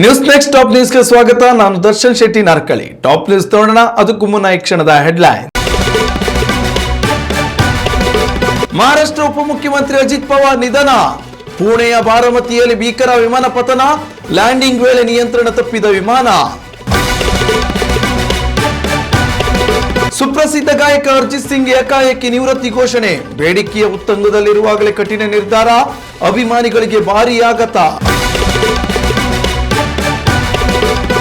News next top ನ್ಯೂಸ್ಗೆ ಸ್ವಾಗತ. ನಾನು ದರ್ಶನ್ ಶೆಟ್ಟಿ ನಾರ್ಕಳಿ. ಟಾಪ್ ನ್ಯೂಸ್ ನೋಡೋಣ ಅದಕ್ಕೂ ಮುನ್ನ ಈ ಕ್ಷಣದ ಹೆಡ್ಲೈನ್ ಮಹಾರಾಷ್ಟ್ರ ಉಪಮುಖ್ಯಮಂತ್ರಿ ಅಜಿತ್ ಪವಾರ್ ನಿಧನ. ಪುಣೆಯ ಬಾರಾಮತಿಯಲ್ಲಿ ಭೀಕರ ವಿಮಾನ ಪತನ, ಲ್ಯಾಂಡಿಂಗ್ ವೇಳೆ ನಿಯಂತ್ರಣ ತಪ್ಪಿದ ವಿಮಾನ. ಸುಪ್ರಸಿದ್ಧ ಗಾಯಕ ಅರ್ಜಿತ್ ಸಿಂಗ್ ಏಕಾಏಕಿ ನಿವೃತ್ತಿ ಘೋಷಣೆ. ಬೇಡಿಕೆಯ ಉತ್ತಂಗದಲ್ಲಿರುವಾಗಲೇ ಕಠಿಣ ನಿರ್ಧಾರ, ಅಭಿಮಾನಿಗಳಿಗೆ ಭಾರೀ ಆಘಾತ.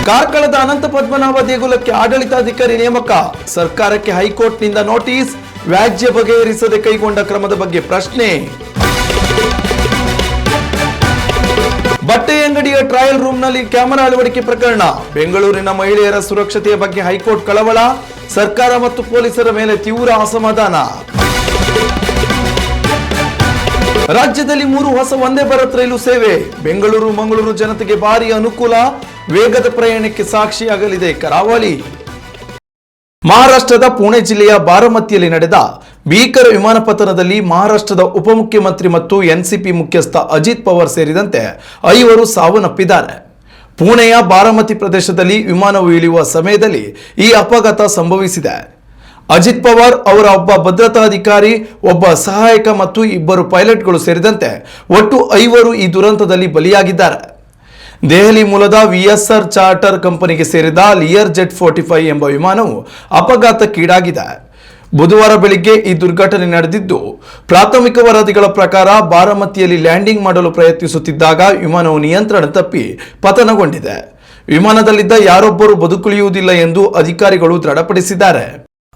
ಕಾರ್ಕಳದ ಅನಂತ ಪದ್ಮನಾಭ ದೇಗುಲಕ್ಕೆ ಆಡಳಿತಾಧಿಕಾರಿ ನೇಮಕ. ಸರ್ಕಾರಕ್ಕೆ ಹೈಕೋರ್ಟ್ನಿಂದ ನೋಟಿಸ್, ವ್ಯಾಜ್ಯ ಬಗೆಹರಿಸದೆ ಕೈಗೊಂಡ ಕ್ರಮದ ಬಗ್ಗೆ ಪ್ರಶ್ನೆ. ಬಟ್ಟೆ ಅಂಗಡಿಯ ಟ್ರಯಲ್ ರೂಮ್ನಲ್ಲಿ ಕ್ಯಾಮೆರಾ ಅಳವಡಿಕೆ ಪ್ರಕರಣ. ಬೆಂಗಳೂರಿನ ಮಹಿಳೆಯರ ಸುರಕ್ಷತೆಯ ಬಗ್ಗೆ ಹೈಕೋರ್ಟ್ ಕಳವಳ. ಸರ್ಕಾರ ಮತ್ತು ಪೊಲೀಸರ ಮೇಲೆ ತೀವ್ರ ಅಸಮಾಧಾನ. ರಾಜ್ಯದಲ್ಲಿ ಮೂರು ಹೊಸ ವಂದೇ ಭಾರತ್ ರೈಲು ಸೇವೆ. ಬೆಂಗಳೂರು ಮಂಗಳೂರು ಜನತೆಗೆ ಭಾರಿ ಅನುಕೂಲ. ವೇಗದ ಪ್ರಯಾಣಕ್ಕೆ ಸಾಕ್ಷಿಯಾಗಲಿದೆ ಕರಾವಳಿ. ಮಹಾರಾಷ್ಟ್ರದ ಪುಣೆ ಜಿಲ್ಲೆಯ ಬಾರಾಮತಿಯಲ್ಲಿ ನಡೆದ ಭೀಕರ ವಿಮಾನ ಪತನದಲ್ಲಿ ಮಹಾರಾಷ್ಟ್ರದ ಉಪಮುಖ್ಯಮಂತ್ರಿ ಮತ್ತು ಎನ್ಸಿಪಿ ಮುಖ್ಯಸ್ಥ ಅಜಿತ್ ಪವಾರ್ ಸೇರಿದಂತೆ ಐವರು ಸಾವನ್ನಪ್ಪಿದ್ದಾರೆ. ಪುಣೆಯ ಬಾರಾಮತಿ ಪ್ರದೇಶದಲ್ಲಿ ವಿಮಾನವು ಇಳಿಯುವ ಸಮಯದಲ್ಲಿ ಈ ಅಪಘಾತ ಸಂಭವಿಸಿದೆ. ಅಜಿತ್ ಪವಾರ್ ಅವರ ಒಬ್ಬ ಭದ್ರತಾಧಿಕಾರಿ ಒಬ್ಬ ಸಹಾಯಕ ಮತ್ತು ಇಬ್ಬರು ಪೈಲಟ್ಗಳು ಸೇರಿದಂತೆ ಒಟ್ಟು ಐವರು ಈ ದುರಂತದಲ್ಲಿ ಬಲಿಯಾಗಿದ್ದಾರೆ. ದೆಹಲಿ ಮೂಲದ ವಿಎಸ್ಆರ್ ಚಾರ್ಟರ್ ಕಂಪನಿಗೆ ಸೇರಿದ ಲಿಯರ್ ಜೆಟ್ ಫೋರ್ಟಿ ಫೈವ್ ಎಂಬ ವಿಮಾನವು ಅಪಘಾತಕ್ಕೀಡಾಗಿದೆ. ಬುಧವಾರ ಬೆಳಿಗ್ಗೆ ಈ ದುರ್ಘಟನೆ ನಡೆದಿದ್ದು, ಪ್ರಾಥಮಿಕ ವರದಿಗಳ ಪ್ರಕಾರ ಬಾರಾಮತಿಯಲ್ಲಿ ಲ್ಯಾಂಡಿಂಗ್ ಮಾಡಲು ಪ್ರಯತ್ನಿಸುತ್ತಿದ್ದಾಗ ವಿಮಾನವು ನಿಯಂತ್ರಣ ತಪ್ಪಿ ಪತನಗೊಂಡಿದೆ. ವಿಮಾನದಲ್ಲಿದ್ದ ಯಾರೊಬ್ಬರು ಬದುಕುಳಿಯುವುದಿಲ್ಲ ಎಂದು ಅಧಿಕಾರಿಗಳು ದೃಢಪಡಿಸಿದ್ದಾರೆ.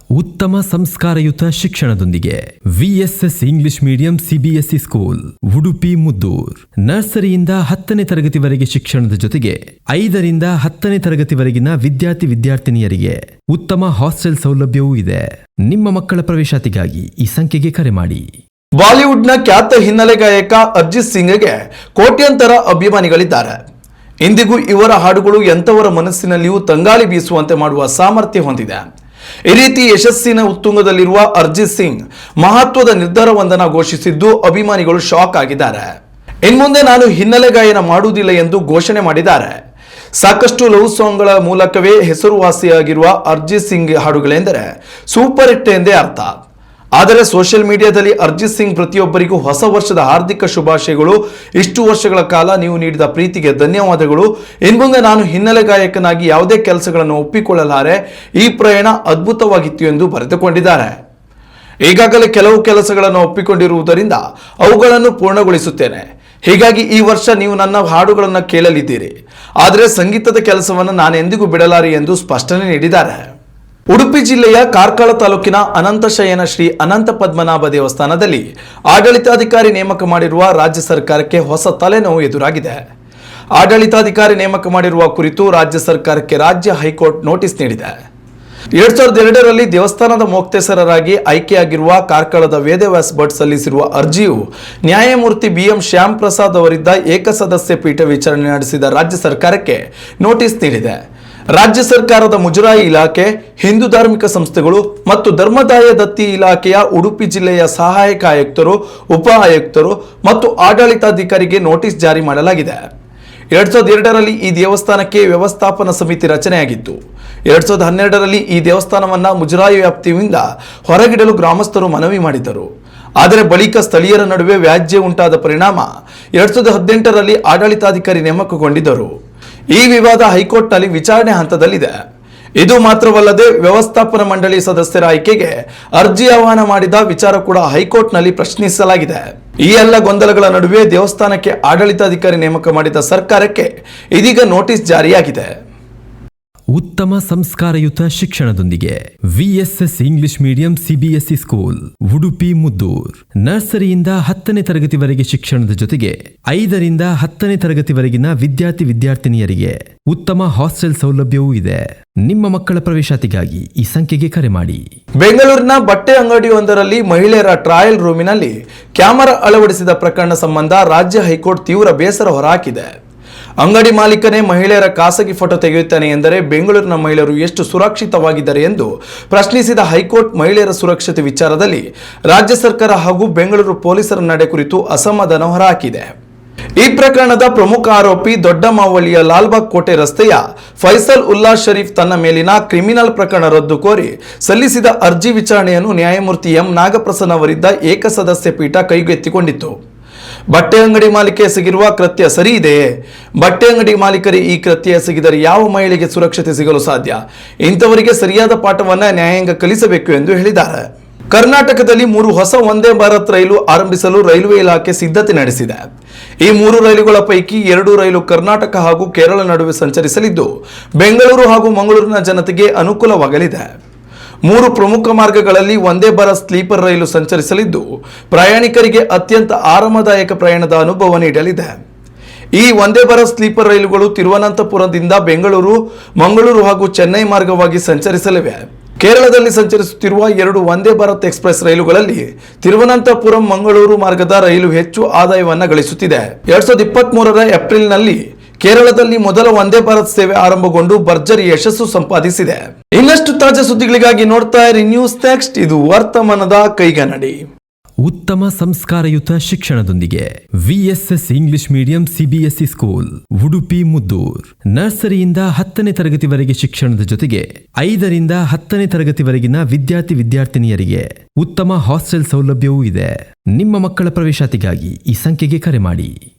ಉತ್ತಮ ಸಂಸ್ಕಾರಯುತ ಶಿಕ್ಷಣದೊಂದಿಗೆ V S S English medium C B S E school, Udupi, Muddur. ನರ್ಸರಿಯಿಂದ ಹತ್ತನೇ ತರಗತಿವರೆಗೆ ಶಿಕ್ಷಣದ ಜೊತೆಗೆ ಐದರಿಂದ ಹತ್ತನೇ ತರಗತಿವರೆಗಿನ ವಿದ್ಯಾರ್ಥಿ ವಿದ್ಯಾರ್ಥಿನಿಯರಿಗೆ ಉತ್ತಮ ಹಾಸ್ಟೆಲ್ ಸೌಲಭ್ಯವೂ ಇದೆ. ನಿಮ್ಮ ಮಕ್ಕಳ ಪ್ರವೇಶಾತಿಗಾಗಿ ಈ ಸಂಖ್ಯೆಗೆ ಕರೆ ಮಾಡಿ. ಬಾಲಿವುಡ್ನ ಖ್ಯಾತ ಹಿನ್ನೆಲೆ ಗಾಯಕ ಅರ್ಜಿತ್ ಸಿಂಗ್ಗೆ ಕೋಟ್ಯಂತರ ಅಭಿಮಾನಿಗಳಿದ್ದಾರೆ. ಇಂದಿಗೂ ಇವರ ಹಾಡುಗಳು ಎಂಥವರ ಮನಸ್ಸಿನಲ್ಲಿಯೂ ತಂಗಾಳಿ ಬೀಸುವಂತೆ ಮಾಡುವ ಸಾಮರ್ಥ್ಯ ಹೊಂದಿದೆ. ಈ ರೀತಿ ಯಶಸ್ಸಿನ ಉತ್ತುಂಗದಲ್ಲಿರುವ ಅರ್ಜಿತ್ ಸಿಂಗ್ ಮಹತ್ವದ ನಿರ್ಧಾರವೊಂದನ್ನ ಘೋಷಿಸಿದ್ದು ಅಭಿಮಾನಿಗಳು ಶಾಕ್ ಆಗಿದ್ದಾರೆ. ಇನ್ಮುಂದೆ ನಾನು ಹಿನ್ನೆಲೆ ಗಾಯನ ಮಾಡುವುದಿಲ್ಲ ಎಂದು ಘೋಷಣೆ ಮಾಡಿದ್ದಾರೆ. ಸಾಕಷ್ಟು ಲವ್ ಸಾಂಗ್ಗಳ ಮೂಲಕವೇ ಹೆಸರುವಾಸಿಯಾಗಿರುವ ಅರ್ಜಿತ್ ಸಿಂಗ್ ಹಾಡುಗಳೆಂದರೆ ಸೂಪರ್ ಹಿಟ್ ಎಂದೇ ಅರ್ಥ. ಆದರೆ ಸೋಷಿಯಲ್ ಮೀಡಿಯಾದಲ್ಲಿ ಅರ್ಜಿತ್ ಸಿಂಗ್ ಪ್ರತಿಯೊಬ್ಬರಿಗೂ ಹೊಸ ವರ್ಷದ ಹಾರ್ದಿಕ ಶುಭಾಶಯಗಳು. ಇಷ್ಟು ವರ್ಷಗಳ ಕಾಲ ನೀವು ನೀಡಿದ ಪ್ರೀತಿಗೆ ಧನ್ಯವಾದಗಳು. ಇನ್ಮುಂದೆ ನಾನು ಹಿನ್ನೆಲೆ ಗಾಯಕನಾಗಿ ಯಾವುದೇ ಕೆಲಸಗಳನ್ನು ಒಪ್ಪಿಕೊಳ್ಳಲಾರೆ. ಈ ಪ್ರಯಾಣ ಅದ್ಭುತವಾಗಿತ್ತು ಎಂದು ಬರೆದುಕೊಂಡಿದ್ದಾರೆ. ಈಗಾಗಲೇ ಕೆಲವು ಕೆಲಸಗಳನ್ನು ಒಪ್ಪಿಕೊಂಡಿರುವುದರಿಂದ ಅವುಗಳನ್ನು ಪೂರ್ಣಗೊಳಿಸುತ್ತೇನೆ. ಹೀಗಾಗಿ ಈ ವರ್ಷ ನೀವು ನನ್ನ ಹಾಡುಗಳನ್ನು ಕೇಳಲಿದ್ದೀರಿ. ಆದರೆ ಸಂಗೀತದ ಕೆಲಸವನ್ನು ನಾನೆಂದಿಗೂ ಬಿಡಲಾರೆ ಎಂದು ಸ್ಪಷ್ಟನೆ ನೀಡಿದ್ದಾರೆ. ಉಡುಪಿ ಜಿಲ್ಲೆಯ ಕಾರ್ಕಳ ತಾಲೂಕಿನ ಅನಂತಶಯನ ಶ್ರೀ ಅನಂತ ಪದ್ಮನಾಭ ದೇವಸ್ಥಾನದಲ್ಲಿ ಆಡಳಿತಾಧಿಕಾರಿ ನೇಮಕ ಮಾಡಿರುವ ರಾಜ್ಯ ಸರ್ಕಾರಕ್ಕೆ ಹೊಸ ತಲೆನೋವು ಎದುರಾಗಿದೆ. ಆಡಳಿತಾಧಿಕಾರಿ ನೇಮಕ ಮಾಡಿರುವ ಕುರಿತು ರಾಜ್ಯ ಸರ್ಕಾರಕ್ಕೆ ರಾಜ್ಯ ಹೈಕೋರ್ಟ್ ನೋಟಿಸ್ ನೀಡಿದೆ. ಎರಡ್ ಸಾವಿರದ ಎರಡರಲ್ಲಿ ದೇವಸ್ಥಾನದ ಮೊಕ್ತೇಸರರಾಗಿ ಆಯ್ಕೆಯಾಗಿರುವ ಕಾರ್ಕಳದ ವೇದವ್ಯಾಸ್ ಭಟ್ ಸಲ್ಲಿಸಿರುವ ಅರ್ಜಿಯು ನ್ಯಾಯಮೂರ್ತಿ ಬಿಎಂ ಶ್ಯಾಮ್ ಪ್ರಸಾದ್ ಅವರಿದ್ದ ಏಕಸದಸ್ಯ ಪೀಠ ವಿಚಾರಣೆ ನಡೆಸಿದ ರಾಜ್ಯ ಸರ್ಕಾರಕ್ಕೆ ನೋಟಿಸ್ ನೀಡಿದೆ. ರಾಜ್ಯ ಸರ್ಕಾರದ ಮುಜರಾಯಿ ಇಲಾಖೆ, ಹಿಂದೂ ಧಾರ್ಮಿಕ ಸಂಸ್ಥೆಗಳು ಮತ್ತು ಧರ್ಮದಾಯ ದತ್ತಿ ಇಲಾಖೆಯ ಉಡುಪಿ ಜಿಲ್ಲೆಯ ಸಹಾಯಕ ಆಯುಕ್ತರು, ಉಪ ಆಯುಕ್ತರು ಮತ್ತು ಆಡಳಿತಾಧಿಕಾರಿಗೆ ನೋಟಿಸ್ ಜಾರಿ ಮಾಡಲಾಗಿದೆ. ಎರಡ್ ಸಾವಿರದ ಎರಡರಲ್ಲಿ ಈ ದೇವಸ್ಥಾನಕ್ಕೆ ವ್ಯವಸ್ಥಾಪನಾ ಸಮಿತಿ ರಚನೆಯಾಗಿತ್ತು. ಎರಡ್ ಸಾವಿರದ ಹನ್ನೆರಡರಲ್ಲಿ ಈ ದೇವಸ್ಥಾನವನ್ನ ಮುಜರಾಯಿ ವ್ಯಾಪ್ತಿಯಿಂದ ಹೊರಗಿಡಲು ಗ್ರಾಮಸ್ಥರು ಮನವಿ ಮಾಡಿದರು ಆದರೆ ಬಳಿಕ ಸ್ಥಳೀಯರ ನಡುವೆ ವ್ಯಾಜ್ಯ ಉಂಟಾದ ಪರಿಣಾಮ ಎರಡ್ ಸಾವಿರದ ಹದಿನೆಂಟರಲ್ಲಿ ಆಡಳಿತಾಧಿಕಾರಿ ನೇಮಕಗೊಂಡಿದ್ದರು. ಈ ವಿವಾದ ಹೈಕೋರ್ಟ್ನಲ್ಲಿ ವಿಚಾರಣೆ ಹಂತದಲ್ಲಿದೆ. ಇದು ಮಾತ್ರವಲ್ಲದೆ ವ್ಯವಸ್ಥಾಪನ ಮಂಡಳಿ ಸದಸ್ಯರ ಆಯ್ಕೆಗೆ ಅರ್ಜಿ ಆಹ್ವಾನ ಮಾಡಿದ ವಿಚಾರ ಕೂಡ ಹೈಕೋರ್ಟ್ನಲ್ಲಿ ಪ್ರಶ್ನಿಸಲಾಗಿದೆ. ಈ ಎಲ್ಲ ಗೊಂದಲಗಳ ನಡುವೆ ದೇವಸ್ಥಾನಕ್ಕೆ ಆಡಳಿತಾಧಿಕಾರಿ ನೇಮಕ ಮಾಡಿದ ಸರ್ಕಾರಕ್ಕೆ ಇದೀಗ ನೋಟಿಸ್ ಜಾರಿಯಾಗಿದೆ. ಉತ್ತಮ ಸಂಸ್ಕಾರಯುತ ಶಿಕ್ಷಣದೊಂದಿಗೆ V S S English medium C B S E school, Udupi, Muddur. ನರ್ಸರಿಯಿಂದ ಹತ್ತನೇ ತರಗತಿವರೆಗೆ ಶಿಕ್ಷಣದ ಜೊತೆಗೆ ಐದರಿಂದ ಹತ್ತನೇ ತರಗತಿವರೆಗಿನ ವಿದ್ಯಾರ್ಥಿ ವಿದ್ಯಾರ್ಥಿನಿಯರಿಗೆ ಉತ್ತಮ ಹಾಸ್ಟೆಲ್ ಸೌಲಭ್ಯವೂ ಇದೆ. ನಿಮ್ಮ ಮಕ್ಕಳ ಪ್ರವೇಶಾತಿಗಾಗಿ ಈ ಸಂಖ್ಯೆಗೆ ಕರೆ ಮಾಡಿ. ಬೆಂಗಳೂರಿನ ಬಟ್ಟೆ ಅಂಗಡಿಯೊಂದರಲ್ಲಿ ಮಹಿಳೆಯರ ಟ್ರಯಲ್ ರೂಮಿನಲ್ಲಿ ಕ್ಯಾಮೆರಾ ಅಳವಡಿಸಿದ ಪ್ರಕರಣ ಸಂಬಂಧ ರಾಜ್ಯ ಹೈಕೋರ್ಟ್ ತೀವ್ರ ಬೇಸರ ಹೊರಹಾಕಿದೆ. ಅಂಗಡಿ ಮಾಲೀಕನೇ ಮಹಿಳೆಯರ ಖಾಸಗಿ ಫೋಟೋ ತೆಗೆಯುತ್ತಾನೆ ಎಂದರೆ ಬೆಂಗಳೂರಿನ ಮಹಿಳೆಯರು ಎಷ್ಟು ಸುರಕ್ಷಿತವಾಗಿದ್ದಾರೆ ಎಂದು ಪ್ರಶ್ನಿಸಿದ ಹೈಕೋರ್ಟ್ ಮಹಿಳೆಯರ ಸುರಕ್ಷತೆ ವಿಚಾರದಲ್ಲಿ ರಾಜ್ಯ ಸರ್ಕಾರ ಹಾಗೂ ಬೆಂಗಳೂರು ಪೊಲೀಸರ ನಡೆ ಕುರಿತು ಅಸಮಾಧಾನ ಹೊರಹಾಕಿದೆ. ಈ ಪ್ರಕರಣದ ಪ್ರಮುಖ ಆರೋಪಿ ದೊಡ್ಡ ಮಾವಳಿಯ ಲಾಲ್ಬಾಗ್ ಕೋಟೆ ರಸ್ತೆಯ ಫೈಸಲ್ ಉಲ್ಲಾ ಶರೀಫ್ ತನ್ನ ಮೇಲಿನ ಕ್ರಿಮಿನಲ್ ಪ್ರಕರಣ ರದ್ದು ಕೋರಿ ಸಲ್ಲಿಸಿದ ಅರ್ಜಿ ವಿಚಾರಣೆಯನ್ನು ನ್ಯಾಯಮೂರ್ತಿ ಎಂ ನಾಗಪ್ರಸನ್ನ ಅವರಿದ್ದ ಏಕಸದಸ್ಯ ಪೀಠ ಕೈಗೆತ್ತಿಕೊಂಡಿತ್ತು. ಬಟ್ಟೆ ಅಂಗಡಿ ಮಾಲೀಕ ಎಸಗಿರುವ ಕೃತ್ಯ ಸರಿ ಇದೆಯೇ ಬಟ್ಟೆ ಅಂಗಡಿ ಮಾಲೀಕರಿ ಈ ಕೃತ್ಯ ಎಸಗಿದರೆ ಯಾವ ಮಹಿಳೆಗೆ ಸುರಕ್ಷತೆ ಸಿಗಲು ಸಾಧ್ಯ? ಇಂಥವರಿಗೆ ಸರಿಯಾದ ಪಾಠವನ್ನ ನ್ಯಾಯಾಂಗ ಕಲಿಸಬೇಕು ಎಂದು ಹೇಳಿದ್ದಾರೆ. ಕರ್ನಾಟಕದಲ್ಲಿ ಮೂರು ಹೊಸ ವಂದೇ ಭಾರತ್ ರೈಲು ಆರಂಭಿಸಲು ರೈಲ್ವೆ ಇಲಾಖೆ ಸಿದ್ಧತೆ ನಡೆಸಿದೆ. ಈ ಮೂರು ರೈಲುಗಳ ಪೈಕಿ ಎರಡು ರೈಲು ಕರ್ನಾಟಕ ಹಾಗೂ ಕೇರಳ ನಡುವೆ ಸಂಚರಿಸಲಿದ್ದು, ಬೆಂಗಳೂರು ಹಾಗೂ ಮಂಗಳೂರಿನ ಜನತೆಗೆ ಅನುಕೂಲವಾಗಲಿದೆ. ಮೂರು ಪ್ರಮುಖ ಮಾರ್ಗಗಳಲ್ಲಿ ಒಂದೇ ಬರ ಸ್ಲೀಪರ್ ರೈಲು ಸಂಚರಿಸಲಿದ್ದು, ಪ್ರಯಾಣಿಕರಿಗೆ ಅತ್ಯಂತ ಆರಾಮದಾಯಕ ಪ್ರಯಾಣದ ಅನುಭವ ನೀಡಲಿದೆ. ಈ ಒಂದೇ ಬರ ಸ್ಲೀಪರ್ ರೈಲುಗಳು ತಿರುವನಂತಪುರದಿಂದ ಬೆಂಗಳೂರು, ಮಂಗಳೂರು ಹಾಗೂ ಚೆನ್ನೈ ಮಾರ್ಗವಾಗಿ ಸಂಚರಿಸಲಿವೆ. ಕೇರಳದಲ್ಲಿ ಸಂಚರಿಸುತ್ತಿರುವ ಎರಡು ವಂದೇ ಭಾರತ್ ಎಕ್ಸ್ಪ್ರೆಸ್ ರೈಲುಗಳಲ್ಲಿ ತಿರುವನಂತಪುರಂ ಮಂಗಳೂರು ಮಾರ್ಗದ ರೈಲು ಹೆಚ್ಚು ಆದಾಯವನ್ನು ಗಳಿಸುತ್ತಿದೆ. ಎರಡ್ ಸಾವಿರದ ಇಪ್ಪತ್ತ್ ಮೂರರ ಏಪ್ರಿಲ್ನಲ್ಲಿ ಕೇರಳದಲ್ಲಿ ಮೊದಲ ಒಂದೇ ಭಾರತ್ ಸೇವೆ ಆರಂಭಗೊಂಡು ಭರ್ಜರಿ ಯಶಸ್ಸು ಸಂಪಾದಿಸಿದೆ. ಇನ್ನಷ್ಟು ತಾಜಾ ಸುದ್ದಿಗಳಿಗಾಗಿ ನೋಡ್ತಾ ಇರಿ ನ್ಯೂಸ್ ನೆಕ್ಸ್ಟ್. ಇದು ವರ್ತಮಾನದ ಕೈಗನ್ನಡಿ ಉತ್ತಮ ಸಂಸ್ಕಾರಯುತ ಶಿಕ್ಷಣದೊಂದಿಗೆ V S S English medium C B S E school, Udupi, Muddur. ನರ್ಸರಿಯಿಂದ ಹತ್ತನೇ ತರಗತಿವರೆಗೆ ಶಿಕ್ಷಣದ ಜೊತೆಗೆ ಐದರಿಂದ ಹತ್ತನೇ ತರಗತಿವರೆಗಿನ ವಿದ್ಯಾರ್ಥಿ ವಿದ್ಯಾರ್ಥಿನಿಯರಿಗೆ ಉತ್ತಮ ಹಾಸ್ಟೆಲ್ ಸೌಲಭ್ಯವೂ ಇದೆ. ನಿಮ್ಮ ಮಕ್ಕಳ ಪ್ರವೇಶಾತಿಗಾಗಿ ಈ ಸಂಖ್ಯೆಗೆ ಕರೆ ಮಾಡಿ.